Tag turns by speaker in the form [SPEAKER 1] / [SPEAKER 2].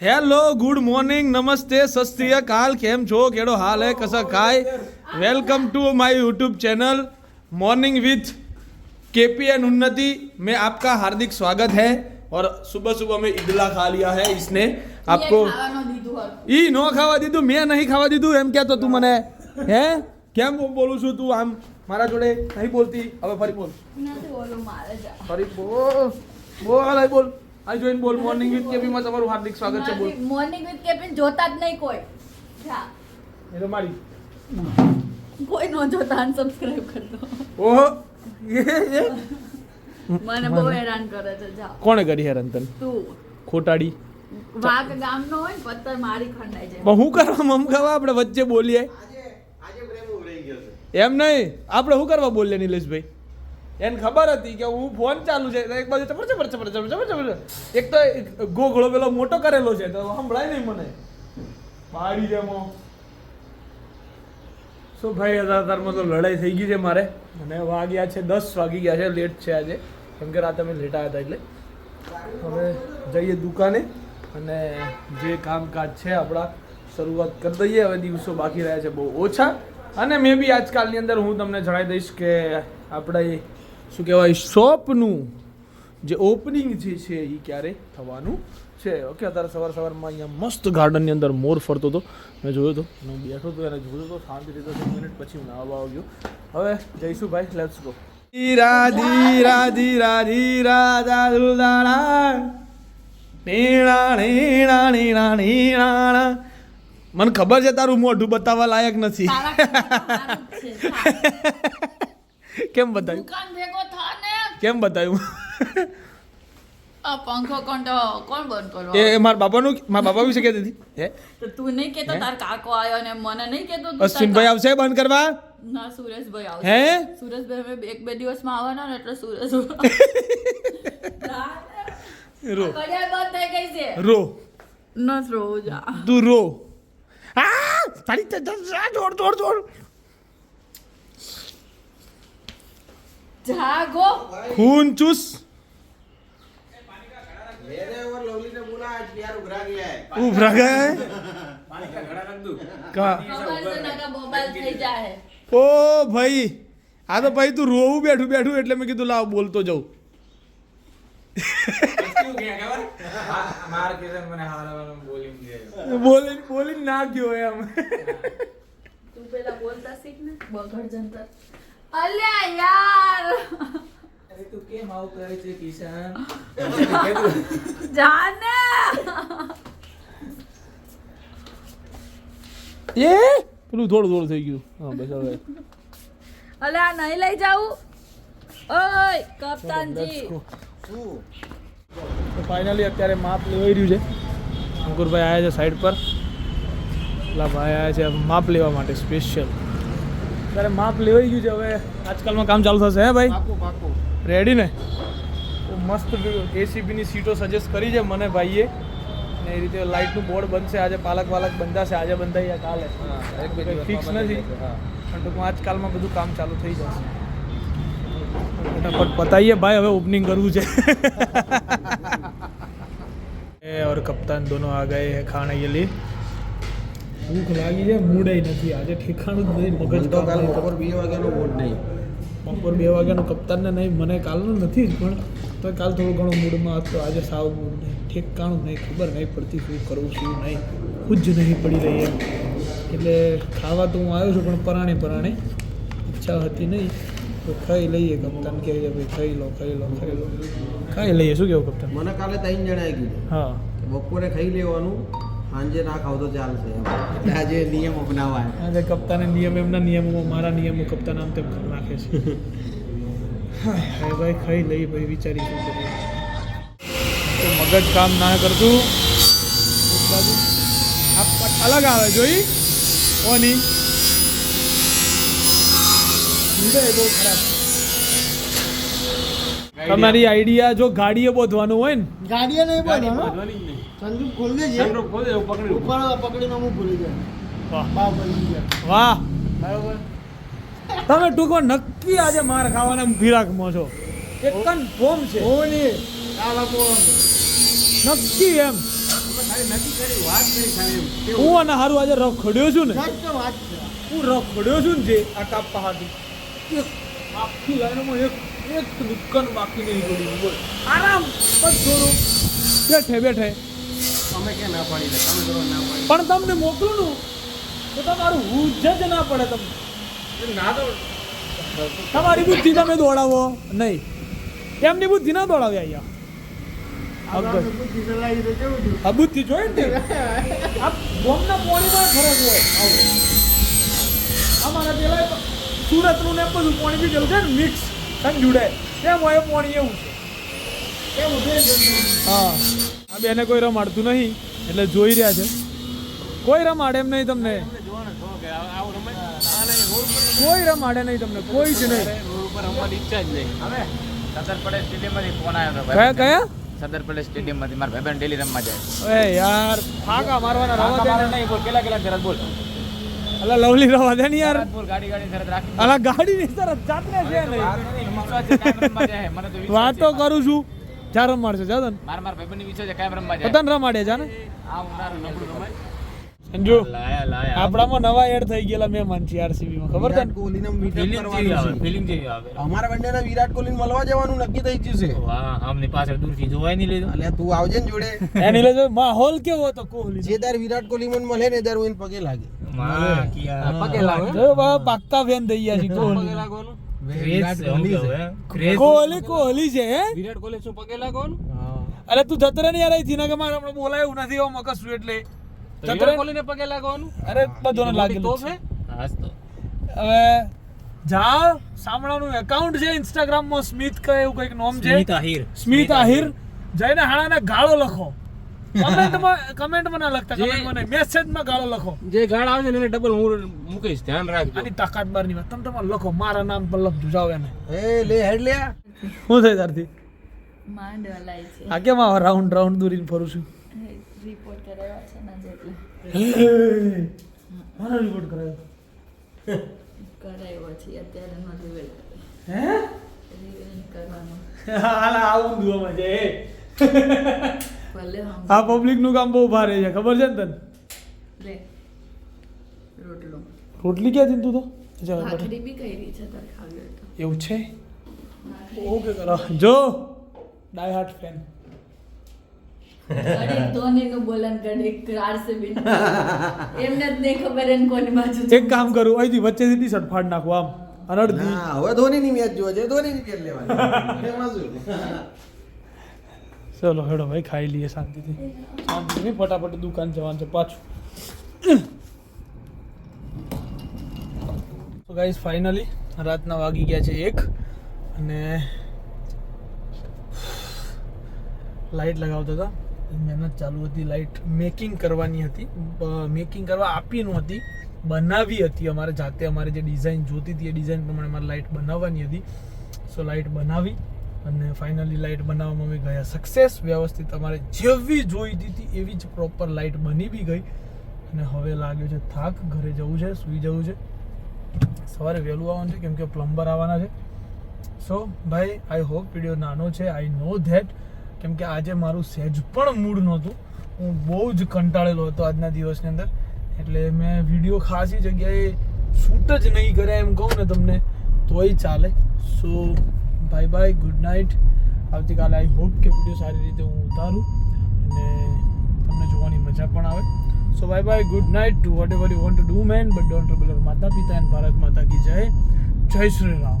[SPEAKER 1] Hello good morning નમસ્તે સસ્ત્રીય કાલ કેમ છો કેડો હાલ है कसा काय welcome to my YouTube channel morning with KP and Unnati में आपका हार्दिक स्वागत है और सुबह सुबह में इडला खा लिया है इसने आपको
[SPEAKER 2] ખાવાનું દીધું હતું.
[SPEAKER 1] ઈ નો ખાવા દીધું મેં નહીં ખાવા દીધું એમ કહેતો તું મને હે કેમ બોલું છું તું આમ મારા જોડે નહીં બોલતી હવે ફરી બોલ
[SPEAKER 2] નથી ઓલું મારે જા.
[SPEAKER 1] ફરી બોલ બોલ હવે બોલ આ જોઈને બોલ મોર્નિંગ વિથ કેપી માં તમારું હાર્દિક સ્વાગત છે બોલ.
[SPEAKER 2] મોર્નિંગ વિથ કેપી જોતા જ નહીં કોઈ. હા
[SPEAKER 1] એ તો મારી.
[SPEAKER 2] કોઈ નો જોતા અનસબસ્ક્રાઇબ કરી દો.
[SPEAKER 1] ઓહો. એ એ
[SPEAKER 2] મને બહુ હેરાન કરે છે જા.
[SPEAKER 1] કોણે કરી હેરાન તને
[SPEAKER 2] તું.
[SPEAKER 1] ખોટાડી.
[SPEAKER 2] વાઘ ગામનો હોય ને પત્તર મારી ખંડાઈ જાય.
[SPEAKER 1] પણ હું કરવા મમ ખાવા આપણે વચ્ચે બોલીએ? એમ નહીં? આપણે શું કરવા બોલીએ નિલેશભાઈ? એને ખબર હતી કે હું ફોન ચાલુ છે. એક બાજુ ચપર ચપર ચપર ચપર ચપર ચપર એક તો ગોગળો પેલો મોટો કરેલો છે, તો સંભળાય નહીં મને. બાળી જેમો શું ભાઈ અધારમાં તો લડાઈ થઈ ગઈ છે મારે. અને વાગ્યા છે, દસ વાગી ગયા છે લેટ છે આજે. કેમ કે રાતે અમે લેટ આવ્યા હતા એટલે. હવે જઈએ દુકાને અને જે કામકાજ છે આપણા, શરૂઆત કરી દઈએ. હવે દિવસો બાકી રહ્યા છે બહુ ઓછા. અને મે બી આજકાલની અંદર હું તમને જણાવી દઈશ કે આપણે શું કહેવાય? શોપનું જે ઓપનિંગ જે છે એ ક્યારે થવાનું છે? ઓકે અત્યારે સવાર સવારમાં અહીંયા મસ્ત ગાર્ડનની અંદર મોર ફરતો હતો. મેં જોયો હતો હું બેઠો હતો એને જોયો હતો રીતે દસ મિનિટ પછી હું નાવા આવ્યો હવે જઈશું ભાઈ લેટ્સ ગો ધીરા ધીરા ધીરા રાધા દુલદાણા. નીણા નીણા નીણા નીણા. મને ખબર છે તારું મોઢું બતાવવા લાયક નથી. કેમ બતાવ્યું
[SPEAKER 2] દુકાન ભેગો થા ને.
[SPEAKER 1] કેમ બતાવ્યું
[SPEAKER 2] આ પંખો તો કોણ બંધ કરો
[SPEAKER 1] એ મારા બાપાનું મારા બાપા વિશે કહેતી હતી. હે?
[SPEAKER 2] તો તું નહીં
[SPEAKER 1] કહેતો?
[SPEAKER 2] તાર કાકો આવ્યો ને મને નહીં કેતો તું
[SPEAKER 1] અશ્વિનભાઈ આવશે બંધ કરવા?
[SPEAKER 2] ના સુરેશભાઈ આવશે.
[SPEAKER 1] હે?
[SPEAKER 2] સુરેશભાઈ અમે એક બે દિવસમાં આવવાના ને એટલે સુરેશ
[SPEAKER 1] રો.
[SPEAKER 2] કડિયા બંધ થઈ ગઈ છે.
[SPEAKER 1] રો.
[SPEAKER 2] ન રો જા.
[SPEAKER 1] તું રો. આ તારી તો જોડ જોડ જોડ
[SPEAKER 2] જાગો.
[SPEAKER 1] ખૂન ચૂસ. ઉભરા ગયા
[SPEAKER 2] હે.
[SPEAKER 1] ઓ ભાઈ આ તો ભાઈ તું રોવું બેઠું બેઠું એટલે મેં કીધું લાવ બોલતો જઉં. બોલી બોલી ના ગયો એમ.
[SPEAKER 2] તું પેલા બોલતા શીખ ને બગડ જંતર. અલ્યા યાર.
[SPEAKER 3] અરે તું કેમ આવું કરે છે કિશન?
[SPEAKER 2] જાને.
[SPEAKER 1] એ? પેલું થોડું થોડું થઈ ગયું. હા બસ હવે.
[SPEAKER 2] અલ્યા નહીં લઈ જાઉં? ઓય કપ્તાનજી.
[SPEAKER 4] શું
[SPEAKER 1] તો ફાઇનલી અત્યારે માપ લેવાઈ રહ્યું છે. અંકુરભાઈ આવ્યા છે સાઈડ પર. પેલા ભાઈ આવ્યા છે માપ લેવા માટે સ્પેશિયલ અત્યારે માપ લેવાઈ ગયું છે હવે આજકાલમાં કામ ચાલુ થશે હે ભાઈ
[SPEAKER 4] पाको पाको
[SPEAKER 1] રેડી ને તો મસ્ત એસીબીની સીટો સજેસ્ટ કરી છે મને ભાઈએ ને એ રીતે લાઇટનું બોર્ડ બનશે આજે પાલક વાલક બંધાશે આજે બંધાઈ યા કાલે
[SPEAKER 3] એક બે દિવસમાં
[SPEAKER 1] ફિક્સ
[SPEAKER 3] બંધાઈ
[SPEAKER 1] નથી
[SPEAKER 3] જશે, હા.
[SPEAKER 1] પણ ટૂંકમાં આજકાલમાં બધું કામ ચાલુ થઈ જશે ફટાફટ પતાઈએ ભાઈ હવે ઓપનિંગ કરવું છે એ और कप्तान दोनों आ गए हैं खाने के लिए ભૂખ લાગી છે મૂડે નથી. આજે ઠેકાણું જ નહીં મગજ
[SPEAKER 4] તો કાલ બપોર બે વાગ્યાનો વોટ નહીં.
[SPEAKER 1] બપોર બે વાગ્યાનો કપ્તાનને નહીં મને કાલનું નથી જ પણ તો કાલ થોડું ઘણું મૂડમાં હતો આજે સાવ મૂડ નહીં. ઠેકાણું નહીં ખબર નહીં પડતી શું કરવું શું નહીં. ખુદ જ નહીં પડી રહી એમ. એટલે ખાવા તો હું આવ્યો છું પણ પરાણે પરાણે. ઈચ્છા હતી નહીં. તો ખાઈ લઈએ કપ્તાન કહે છે ભાઈ ખાઈ લો ખાઈ લો ખાઈ લો. ખાઈ લઈએ. શું કેવું કપ્તાન?
[SPEAKER 4] મને કાલે ત્રણ જણાએ કીધું
[SPEAKER 1] હા.
[SPEAKER 4] બપોરે ખાઈ લેવાનું. સાંજે ના ખાવ તો ચાલશે એટલે આજે નિયમ અપનાવવા
[SPEAKER 1] આજે કપ્તાને નિયમ એમના નિયમોમાં મારા નિયમો કપ્તાન આમ તેમ નાખે છે. હા ભાઈ ખાઈ લઈ ભાઈ વિચારી તો મગજ કામ ના કરતું. એક બાજુ આ અલગ આવે જોઈ? ઓની. લીધે બહુ ખરાબ. તમારી આઈડિયા જો ગાડીએ બોધવાનું હોય ને.
[SPEAKER 5] ગાડીએ નહીં
[SPEAKER 3] બોધવાનું
[SPEAKER 5] બોલવાનો
[SPEAKER 3] બોલવાની દે છે
[SPEAKER 5] સંદૂક ખોલી
[SPEAKER 3] ખોલી દે, પકડી
[SPEAKER 5] ઉપર પકડીને હું ભૂલી જાય.
[SPEAKER 1] વાહ. વાહ. બરાબર. તમે ટૂંકમાં નક્કી આજે માર ખાવાના ફિરાકમાં છો. એક કન્ફર્મ છે.
[SPEAKER 5] ઓની આ લોકો
[SPEAKER 1] નક્કી એમ. હું અને હારું આજે રખડ્યો છું ને.
[SPEAKER 5] છે.
[SPEAKER 1] હું રખડ્યો છું ને જે આ કાપા હાથી. એક આખી લાઈનમાં એક એક દુકાન બાકી નહીં બોલ. આરામ પણ થોડું બેઠે બેઠે.
[SPEAKER 4] અમે કે ના પાડી દે તમે કરો ના પાડી.
[SPEAKER 1] પણ તમને મોકલું નું તો તમારું હુજ જ ના પડે તમને.
[SPEAKER 4] ના તો
[SPEAKER 1] તમારી બુદ્ધિ તમે દોડાવો. નહીં. એમની બુદ્ધિ ના દોડાવે અહીંયા. આ બુદ્ધિ જોઈએ ને આ બોમના પોણીમાં ફરક હોય. અમારા પેલા સુરતનું ને બધું પોણી બી છે ને મિક્સ. અને જોડે. કેમ હોય પોણી એવું છે? હા. આ બેને કોઈ રમાડતું નહીં એટલે જોઈ રહ્યા છે. કોઈ રમાડે એમ નહીં તમને. કોઈ રમાડે નહીં તમને કોઈ જ નહીં. કયા કયા?
[SPEAKER 3] સરદાર પટેલ સ્ટેડિયમમાંથી મારા ભાઈ ડેલી રમવા જાય.
[SPEAKER 1] યાર ફાકા મારવાના રમવા
[SPEAKER 3] નહીં બોલ કેલા કેલા શરત બોલ.
[SPEAKER 1] અલા લવલી રવા દે ને યાર.
[SPEAKER 3] ગાડી ગાડી સરત રાખી
[SPEAKER 1] અલા ગાડી ની તરત જાતને છે નહીં. વાત
[SPEAKER 3] તો.
[SPEAKER 1] કરું છું. ચાર રમાડશે જા માર
[SPEAKER 3] માર મારા ભાઈબંધની વિશ્વાસ છે કાયમ રમવા જાય
[SPEAKER 1] પતન રમાડે જા ને.
[SPEAKER 3] આ ઉનાળુ નબળું રમાય
[SPEAKER 1] સંજુ
[SPEAKER 3] લાયા લાયા.
[SPEAKER 1] આપણામાં નવા એડ થઈ ગયેલા મહેમાન છે આરસીબી માં ખબર
[SPEAKER 3] છે કોહલી આવે
[SPEAKER 4] કરવાનું.
[SPEAKER 3] ફિલિંગ જેવી આવે
[SPEAKER 4] અમારા બંનેને વિરાટ કોહલી મળવા જવાનું નક્કી થઈ ગયું છે.
[SPEAKER 3] વાહ આમની પાછળ દૂરથી જોવાય નહીં લીધું
[SPEAKER 4] અલ્યા તું આવજે ને જોડે.
[SPEAKER 1] એની લીધે માહોલ કેવો હતો કોહલી
[SPEAKER 4] જે દાર વિરાટ કોહલી મને મળે ને દર હું પગે લાગે.
[SPEAKER 3] માં કિયા. પગે લાગે
[SPEAKER 1] જો પાક્કા ફેન થઈ ગયા છે કોહલી
[SPEAKER 4] કોહલી
[SPEAKER 1] કોહલી કોહલી છે
[SPEAKER 3] વિરાટ કોહલી શું પગે લાગવાનું
[SPEAKER 1] અરે તું જતરે ને યાર અહીંથી કે મારે હમણાં બોલાયું નથી એવો મકસું એટલે. જતરે
[SPEAKER 3] વિરાટ કોહલીને પગે લાગવાનું?
[SPEAKER 1] અરે બધાને લાગેલું છે. હવે જા સાંભળવાનું એકાઉન્ટ છે ઇન્સ્ટાગ્રામમાં સ્મિત કે એવું કંઈક નામ છે.
[SPEAKER 3] સ્મિત આહિર.
[SPEAKER 1] સ્મિત આહિર. જઈને હાણાને ગાળો લખો. કમેન્ટમાં કમેન્ટમાં ના લખતા કમેન્ટમાં નહીં. મેસેજમાં ગાળો લખો.
[SPEAKER 3] જે ગાળ આવે છે ને એને ડબલ હું મૂકીશ ધ્યાન રાખજો.
[SPEAKER 1] આની તાકાત બારની વાત. તમે તમારે લખો. મારા નામ પર લખજો એને.
[SPEAKER 4] એ લે હેડ લે.
[SPEAKER 1] શું થાય તારથી?
[SPEAKER 2] માંડ હલાય છે.
[SPEAKER 1] આ કેમ આવા રાઉન્ડ રાઉન્ડ દોરીને ફરું છું?
[SPEAKER 2] રિપોર્ટ કરાવ્યા છે ને જેટલે.
[SPEAKER 1] મારો રિપોર્ટ કરાયો.
[SPEAKER 2] કરાવ્યો છે અત્યારે નો રિવેલ
[SPEAKER 1] હે?
[SPEAKER 2] રિવેલ કરવાનો.
[SPEAKER 1] હાલા આવું દુવામાં છે આ પબ્લિકનું કામ બહુ ભારે છે. ખબર છે ને તને?
[SPEAKER 2] લે. રોટલો.
[SPEAKER 1] રોટલી ક્યાં તું તો? અચ્છા,
[SPEAKER 2] ભાખરી બી કરી છે તારે ખાવી હોય તો.
[SPEAKER 1] એવું છે? ઓકે કરો. જો. ડાય હાર્ટ ફેન
[SPEAKER 2] ઘડીક ધોનીનું બોલન ઘડીક આરસીબી એમને જ નહીં ખબર એને કોની બાજુ
[SPEAKER 1] એક કામ કરું અહીંથી વચ્ચેથી ટી શર્ટ ફાડ નાખું આમ. અને અડધી.
[SPEAKER 4] ના હવે ધોનીની મેચ જોવા છે. મેચ લેવાની. એમાં શું?
[SPEAKER 1] ચલો હેડો ભાઈ, ખાઈ લઈએ શાંતિથી. શાંતિથી ફટાફટ દુકાન જવાનું છે પાછું. તો ગાઈઝ ફાઇનલી રાતના વાગી ગયા છે એક અને લાઇટ લગાવતા હતા. મહેનત ચાલુ હતી લાઇટ મેકિંગ કરવાની હતી. મેકિંગ કરવા આપી હતી, બનાવી હતી અમારે, જાતે અમારે જે ડિઝાઇન જોતી હતી એ ડિઝાઇન પ્રમાણે અમારે લાઇટ બનાવવાની હતી. સો લાઇટ બનાવી. અને ફાઇનલી લાઇટ બનાવવામાં અમે ગયા. સક્સેસ વ્યવસ્થિત અમારે જેવી જોઈતી હતી એવી જ પ્રોપર લાઇટ બની બી ગઈ. અને હવે લાગ્યો છે થાક, ઘરે જવું છે, સૂઈ જવું છે. સવારે વહેલું આવવાનું છે, કેમ કે પ્લમ્બર આવવાના છે. સો ભાઈ આઈ હોપ વીડિયો નાનો છે. આઈ નો ધેટ કેમ કે આજે મારું સહેજ પણ મૂડ નહોતું. હું બહુ જ કંટાળેલો હતો આજના દિવસની અંદર. એટલે મેં વીડિયો ખાસી જગ્યાએ શૂટ જ નહીં કર્યા એમ કહું ને તમને, તોય ચાલે. So bye bye good night આવતીકાલે આઈ હોપ કે વીડિયો સારી રીતે હું ઉતારું અને તમને જોવાની મજા પણ આવે. So bye bye good night to whatever you want to do man but don't trouble માતા પિતા એન્ડ ભારત માતા કી જય. જય શ્રી રામ.